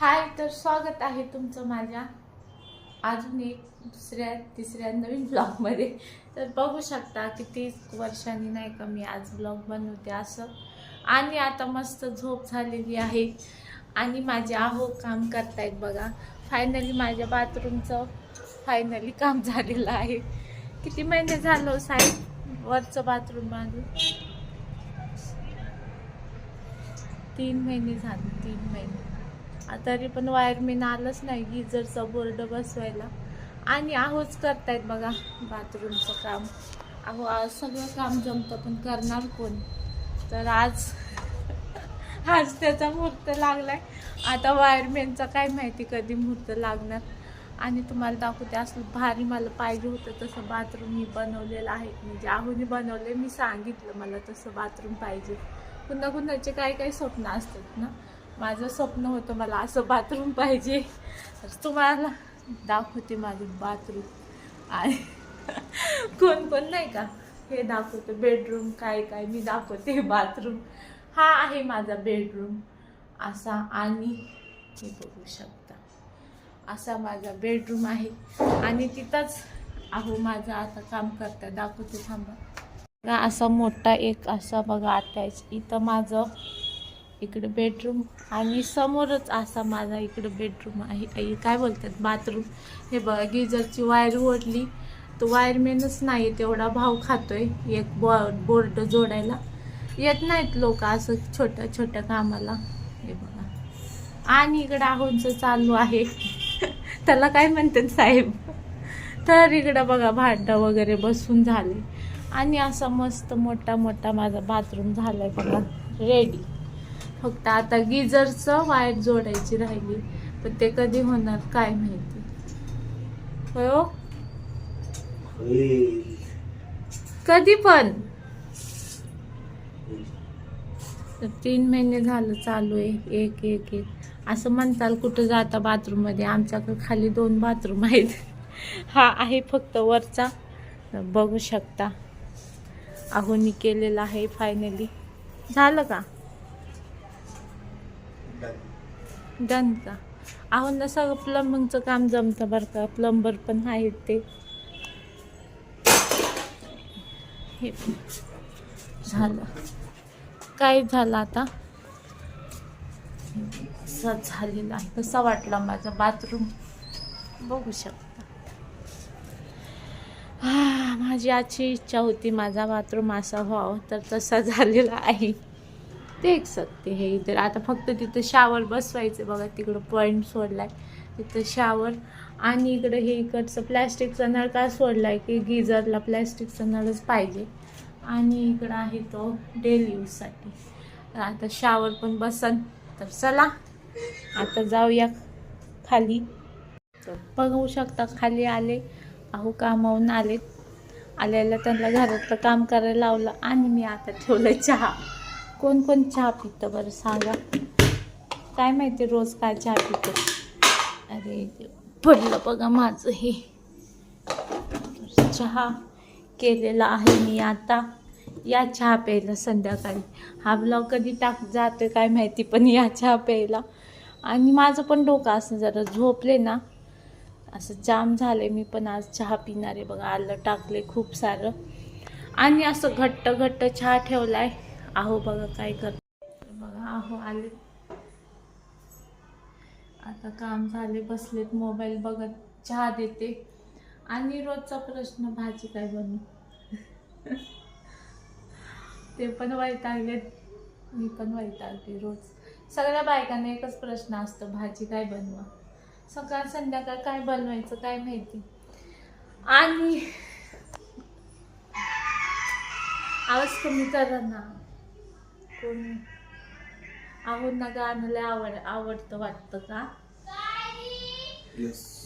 हाय तर स्वागत आहे तुमचं माझ्या अजून एक दुसऱ्या तिसऱ्या नवीन ब्लॉगमध्ये तर बघू शकता किती वर्षांनी नाही का मी आज ब्लॉग बनवते असं. आणि आता मस्त झोप झालेली आहे. आणि माझे आहो काम करतायत बघा. फायनली माझ्या बाथरूमचं फायनली काम झालेलं आहे. किती महिने झालं हो साहेब वरचं बाथरूम बांधून तीन महिने झाले तीन महिने. तरी पण वायरमेन आलंच नाही गिझरचा बोर्ड बसवायला. आणि आहोच करतायत बघा बाथरूमचं काम. अहो आज सगळं काम जमतं पण करणार कोण? तर आज आज त्याचा मुहूर्त लागलाय. आता वायरमॅनचा काय माहिती कधी मुहूर्त लागणार. आणि तुम्हाला दाखवते असलं भारी मला पाहिजे होतं तसं बाथरूम मी बनवलेलं आहे. म्हणजे आहोनी बनवले मी सांगितलं मला तसं बाथरूम पाहिजे. पुन्हा कुणाचे काय काय स्वप्न असतात ना? माझं स्वप्न होतं मला असं बाथरूम पाहिजे. तर तुम्हाला दाखवते माझी बाथरूम. आणि कोण कोण नाही का? हे दाखवतं बेडरूम काय काय. मी दाखवते बाथरूम. हा आहे माझा बेडरूम असा आणि हे बघू शकता. असा माझा बेडरूम आहे. आणि तिथंच अहो माझं आता काम करता. दाखवते थांबा. असा मोठा एक असा बघा अटॅच. इथं माझं इकडे बेडरूम आणि समोरच असा माझा इकडे बेडरूम आहे. आई काय बोलतात? बाथरूम हे बघा गिझरची वायर ओढली. तो वायरमॅनच नाही तेवढा भाव खातोय. एक बॉ बोर्ड जोडायला. येत नाहीत लोक असं छोट्या छोट्या कामाला. हे बघा. आणि इकडं आहोंचं चालू आहे. त्याला काय म्हणतात साहेब? तर इकडं बघा भांडं वगैरे बसून झाले. आणि असा मस्त मोठा मोठा माझा बाथरूम झाला आहे बघा. रेडी फक्त आता गिझरचं वायर जोडायची राहिली पण ते कधी होणार काय माहिती. हो? कधी पण. तीन महिने झालं चालू आहे एक एक एक. असं म्हणताल कुठं जाता बाथरूममध्ये आमच्याकडे खाली दोन बाथरूम आहेत. हा आहे फक्त वरचा. बघू शकता. आहोनी केलेला आहे फायनली झालं का? डन का आहोंना सगळं प्लंबिंगचं काम जमतं बरं का. प्लंबर पण आहेत ते. हे. झालं. काय झालं आता? असं झालेलं आहे. कसा वाटला माझा बाथरूम बघू शकता. हां माझी आजची इच्छा होती माझा बाथरूम असा व्हावं तर तसा झालेला आहे. देख सकते हे इतर आता फक्त तिथं शावर बसवायचं बघा तिकडं पॉईंट सोडलाय. तिथं शावर आणि इकडं हे इकडचं प्लॅस्टिकचा नळ का सोडलाय की गिझरला प्लॅस्टिकचा नळच पाहिजे. आणि इकडं आहे तो डेली यूजसाठी आता शावर पण बसन तर चला आता जाऊया खाली. तर बघू शकता खाली आले अहो कामावून आले आल्याला त्यांना घरातलं काम करायला लावलं आणि मी आता ठेवलं चहा. कोण कोण चहा पितं बरं सांगा? काय माहिती रोज काय चहा पितं? अरे पडलं बघा माझं हे. चहा केलेला आहे मी आता. या चहा प्यायला संध्याकाळी. हा ब्लॉग कधी टाक जातो काय माहिती पण या चहा प्यायला. आणि माझं पण डोकं असं जरा झोपले ना. असं जाम झाले मी पण आज चहा पिणार आहे बघा आलं टाकले खूप सारं. आणि असं घट्ट घट्ट चहा ठेवला आहे बघा काय कर बघा आहो आले. आता काम झाले बसलेत मोबाईल बघत चहा देते. आणि रोजचा प्रश्न भाजी काय बनू? ते पण वैतागलेत मी पण वैतागते रोज. सगळ्या बायकांना एकच प्रश्न असतो भाजी काय बनवा? सकाळ संध्याकाळ काय बनवायचं काय माहिती? आणि आवाज कमी करा ना. कोण? आहो ना गाणं लय आवड आवडतं वाटतं का?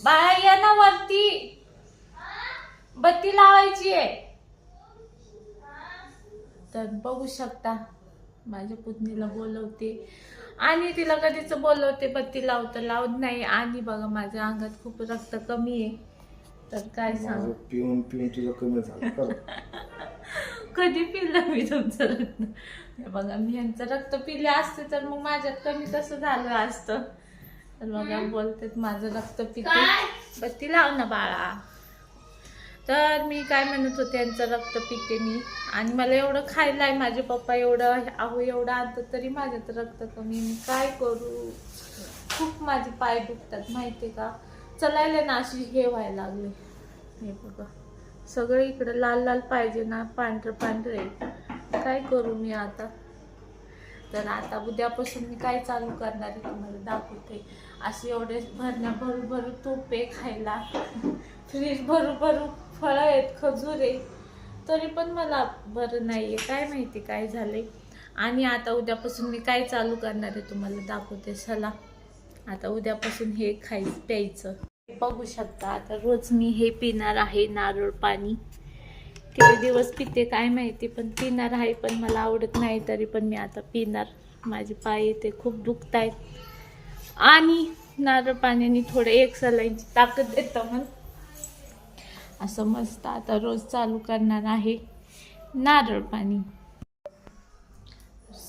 बाळा या ना वरती. बत्ती लावायची आहे. तर बघू शकता माझ्या पुतणीला बोलवते. आणि तिला कधीच बोलवते बत्ती लावतं लावत नाही. आणि बघा माझ्या अंगात खूप रक्त कमी आहे. तर काय सांगू? पिऊन पिऊन तुझं कमी झालं. कधी पिलं मी तुमचं रक्त? हे बघा मी यांचं रक्त पिले असते तर मग माझ्यात कमी कसं झालं असतं? तर बघा बोलतात माझं रक्त पिते. बत्ती लाव ना बाळा. तर मी काय म्हणत होते यांचं रक्त पिते मी. आणि मला एवढं खायला आहे माझे पप्पा एवढं अहो एवढं आणतात तरी माझ्यात रक्त कमी मी काय करू? खूप माझे पाय दुखतात माहिती का? चलायला ना अशी हे व्हायला लागले. हे बघा. सगळं इकडं लाल लाल पाहिजे ना पांढरं पांढरे आहे. काय करू मी आता? तर आता उद्यापासून मी काय चालू करणार आहे तुम्हाला दाखवते. असे एवढे भरण्या भरू भरू तूप आहे खायला. फ्रीज भरू भरू फळं आहेत खजूर आहे. तरी पण मला बरं नाही आहे काय माहिती काय झालंय? आणि आता उद्यापासून मी काय चालू करणार आहे तुम्हाला दाखवते. चला आता उद्यापासून हे खायचं प्यायचं. बघू शकता. आता रोज मी हे पिणार आहे नारळ पाणी. किती दिवस पिते काय माहिती पण पिणार आहे पण मला आवडत नाही तरी पण मी आता पिणार. माझे पाय ते खूप दुखत आहेत आणि नारळ पाण्याने थोडं एक सलाईंची ताकद देतं मग असं मस्त आता रोज चालू करणार आहे नारळ पाणी.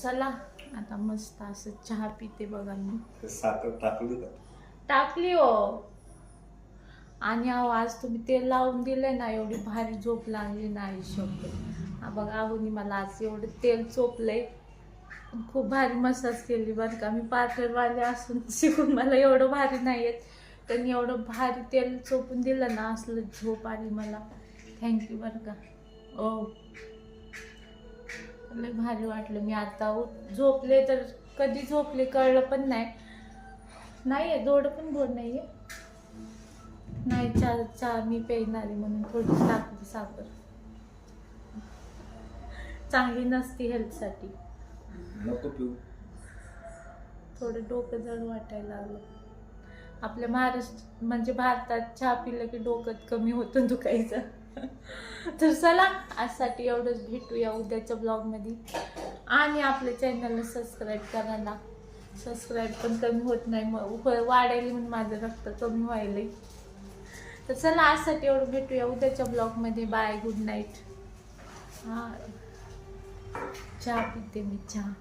चला आता मस्त असं चहा पिते बघा मी. टाकली हो. आणि अहो आज तुम्ही तेल लावून दिले ना एवढी भारी झोप लागली नाही शब्द बघा आहोनी मला आज एवढं तेल चोपलंय. खूप भारी मसाज केली बरं का. मी पार्लरवाले असून शिकून मला एवढं भारी नाही येत त्यांनी एवढं भारी तेल चोपून दिलं ना असलं झोप आली मला. थँक्यू बरं का. ओ लय भारी वाटलं मी आता. झोपले तर कधी झोपले कळलं पण नाही. नाही आहे दोडं पण गोड नाही आहे नाही चहा चहा मी पेणार आहे म्हणून थोडी टाकली साखर. चांगली नसती हेल्थसाठी. नको पिऊ. थोडं डोकं जड वाटायला लागलं. आपल्या महाराष्ट्र म्हणजे भारतात चहा पिलं की डोकं कमी होतं दुखायचं. तर चला आजसाठी एवढंच भेटूया उद्याच्या ब्लॉगमध्ये. आणि आपल्या चॅनलला सबस्क्राईब करा ना. सबस्क्राईब पण कमी होत नाही. मग वाढायला म्हणून माझं रक्त कमी व्हायलंय. तर चला आजसाठी एवढं भेटूया. उद्याच्या ब्लॉगमध्ये. Bye good night. हां. चहा पिते मी चहा.